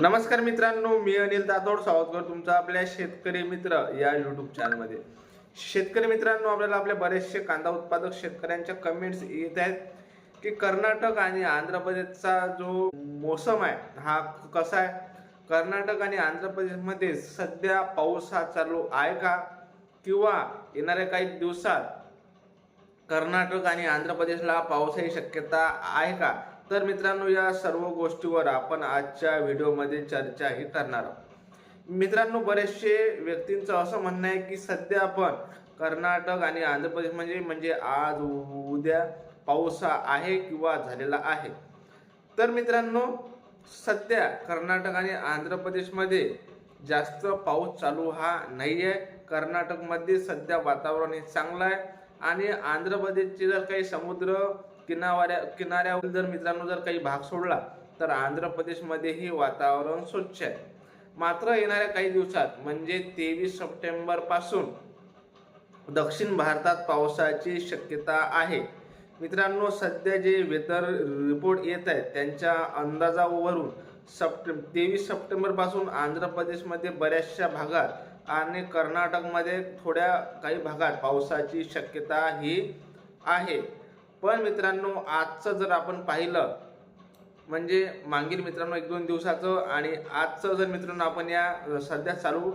नमस्कार मित्रांनो मी अनिल दातोड सावधकर तुमचा आपल्या शेतकरी मित्र या युट्यूब चॅनलमध्ये शेतकरी मित्रांनो आपल्याला आपल्या बरेचसे कांदा उत्पादक शेतकऱ्यांच्या कमेंट्स येत आहेत की कर्नाटक आणि आंध्र प्रदेशचा जो मोसम आहे हा कसा आहे? कर्नाटक आणि आंध्र प्रदेशमध्ये सध्या पाऊस हा चालू आहे का? किंवा येणाऱ्या काही दिवसात कर्नाटक आणि आंध्र प्रदेशला पावसाची शक्यता आहे का? तर मित्रांनो या सर्व गोष्टीवर आपण आजच्या व्हिडिओमध्ये चर्चाही करणार आहोत. मित्रांनो बरेचसे व्यक्तींचं असं म्हणणं आहे की सध्या आपण कर्नाटक आणि आंध्र प्रदेश म्हणजे म्हणजे आज उद्या पाऊस हा आहे किंवा झालेला आहे. तर मित्रांनो सध्या कर्नाटक आणि आंध्र प्रदेशमध्ये जास्त पाऊस चालू हा नाही आहे कर्नाटकमध्ये सध्या वातावरण हे चांगलं आहे. आणि आंध्र प्रदेशचे जर काही समुद्र किनाऱ्या किनाऱ्यावर जर मित्रांनो जर काही भाग सोडला तर आंध्र प्रदेशमध्येही वातावरण स्वच्छ आहे. मात्र येणाऱ्या काही दिवसात म्हणजे तेवीस सप्टेंबरपासून दक्षिण भारतात पावसाची शक्यता आहे. मित्रांनो सध्या जे वेदर रिपोर्ट येत आहेत त्यांच्या अंदाजावरून सप्टे तेवीस सप्टेंबरपासून आंध्र प्रदेशमध्ये बऱ्याचशा भागात आणि कर्नाटकमध्ये थोड्या काही भागात पावसाची शक्यता ही आहे. पण मित्रांनो आजचं जर आपण पाहिलं म्हणजे मागील मित्रांनो एक दोन दिवसाचं आणि आजचं जर मित्रांनो आपण या सध्या चालू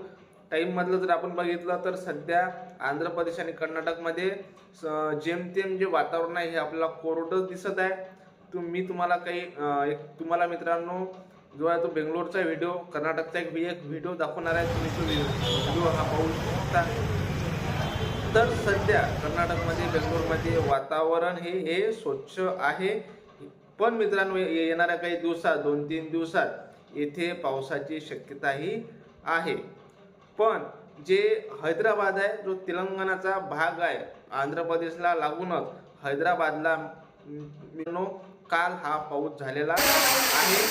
टाईममधलं जर आपण बघितलं तर सध्या आंध्र प्रदेश आणि कर्नाटकमध्ये स- जेमतेम जे वातावरण आहे हे आपल्याला कोरडं दिसत आहे. तुम मी तुम्हाला काही एक तुम्हाला मित्रांनो जो आहे तो बेंगलोरचा व्हिडिओ कर्नाटकचा एक एक व्हिडिओ दाखवणार आहे. तुम्ही तो व्हिडिओ हा पाहू शकता. तर सध्या कर्नाटकमध्ये बेंगलोरमध्ये वातावरण हे हे स्वच्छ आहे. पण मित्रांनो येणाऱ्या काही दिवसात दोन तीन दिवसात येथे पावसाची शक्यताही आहे. पण जे हैदराबाद आहे जो तेलंगणाचा भाग आहे आंध्र प्रदेशला लागूनच हैदराबादला मित्रांनो काल हा पाऊस झालेला आहे.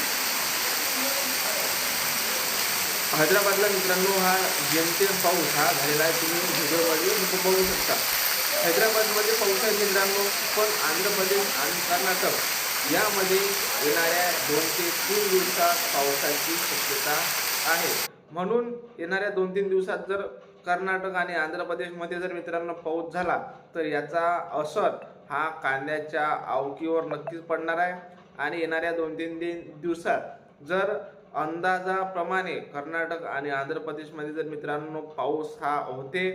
हैदराबादला मित्रांनो हा जेमतेम पाऊस हा झालेला आहे. तुम्ही व्हिडिओमध्ये बघू शकता. हैदराबादमध्ये पाऊस आहे मित्रांनो पण आंध्र प्रदेश आणि कर्नाटक यामध्ये येणाऱ्या दोन ते तीन दिवसात पावसाची शक्यता आहे. म्हणून येणाऱ्या दोन तीन दिवसात जर कर्नाटक आणि आंध्र प्रदेशमध्ये जर मित्रांनो पाऊस झाला तर याचा असर हा कांद्याच्या आवकीवर नक्कीच पडणार आहे. आणि येणाऱ्या दोन तीन दिन दिवसात जर अंदाजाप्रमाणे कर्नाटक आणि आंध्र प्रदेशमध्ये जर मित्रांनो पाऊस हा होते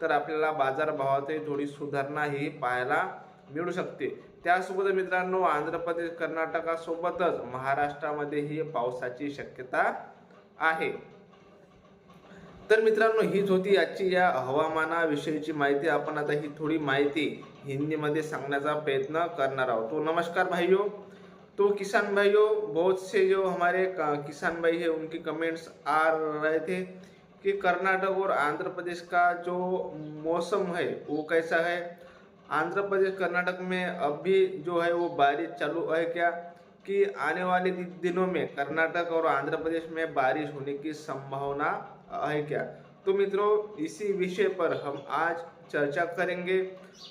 तर आपल्याला बाजारभावातही थोडी सुधारणा ही पाहायला मिळू शकते. त्यासोबत मित्रांनो आंध्र प्रदेश कर्नाटकासोबतच महाराष्ट्रामध्येही पावसाची शक्यता आहे. तर मित्रांनो हीच होती आजची या हवामानाविषयीची माहिती. आपण आता ही थोडी माहिती हिंदीमध्ये सांगण्याचा प्रयत्न करणार आहोत. तो नमस्कार भाइयों तो किसान भाइयों बहुत से जो हमारे किसान भाई है उनकी कमेंट्स आ रहे थे. कि कर्नाटक और आंध्र प्रदेश का जो मौसम है, वो कैसा है? आंध्र प्रदेश, कर्नाटक में अभी जो है, वो बारिश चालू है क्या? कि आने वाले दिनों में कर्नाटक और आंध्र प्रदेश में बारिश होने की संभावना है क्या? तो मित्रों, इसी विषय पर हम आज चर्चा करेंगे।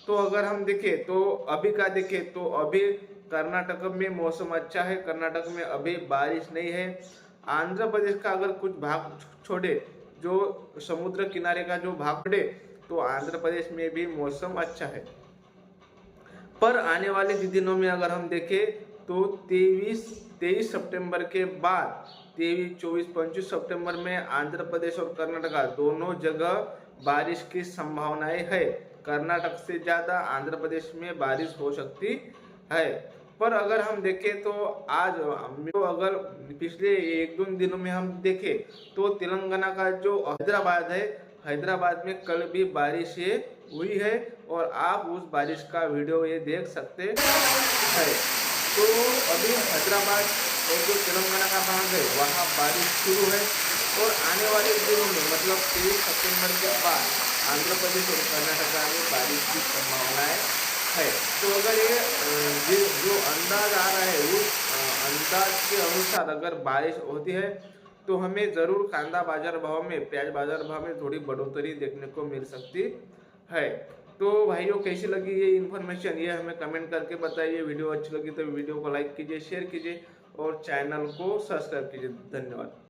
तो अगर हम देखें तो अभी का देखें तो अभी कर्नाटक में मौसम अच्छा है, कर्नाटक में अभी बारिश नहीं है। आंध्र प्रदेश का अगर कुछ भाग छोड़े जो समुद्र किनारे का जो भाग छोड़े तो आंध्र प्रदेश में भी मौसम अच्छा है। पर आने वाले दिनों में अगर हम देखें तो तेईस तेईस सितंबर के बाद, तेईस, चौबीस, पच्चीस सितंबर में आंध्र प्रदेश और कर्नाटका दोनों जगह बारिश की संभावनाएँ है। कर्नाटक से ज़्यादा आंध्र प्रदेश में बारिश हो सकती है। पर अगर हम देखें तो आज तो अगर पिछले एक दो दिनों में हम देखें तो तेलंगाना का जो हैदराबाद है, हैदराबाद में कल भी बारिश ये हुई है और आप उस बारिश का वीडियो ये देख सकते हैं। तो अभी हैदराबाद और जो तेलंगाना का भाग है, वहाँ बारिश शुरू है और आने वाले दिनों में मतलब तेईस सितंबर के बाद आंध्र प्रदेश और कर्नाटका में बारिश की संभावना है। तो अगर ये ये जो अंदाज आ रहा है उस अंदाज के अनुसार अगर बारिश होती है तो हमें ज़रूर कांदा बाज़ार भाव में, प्याज बाज़ार भाव में थोड़ी बढ़ोतरी देखने को मिल सकती है। तो भाइयों, कैसी लगी ये इन्फॉर्मेशन ये हमें कमेंट करके बताइए। वीडियो अच्छी लगी तो वीडियो को लाइक कीजिए शेयर कीजिए और चैनल को सब्सक्राइब कीजिए। धन्यवाद।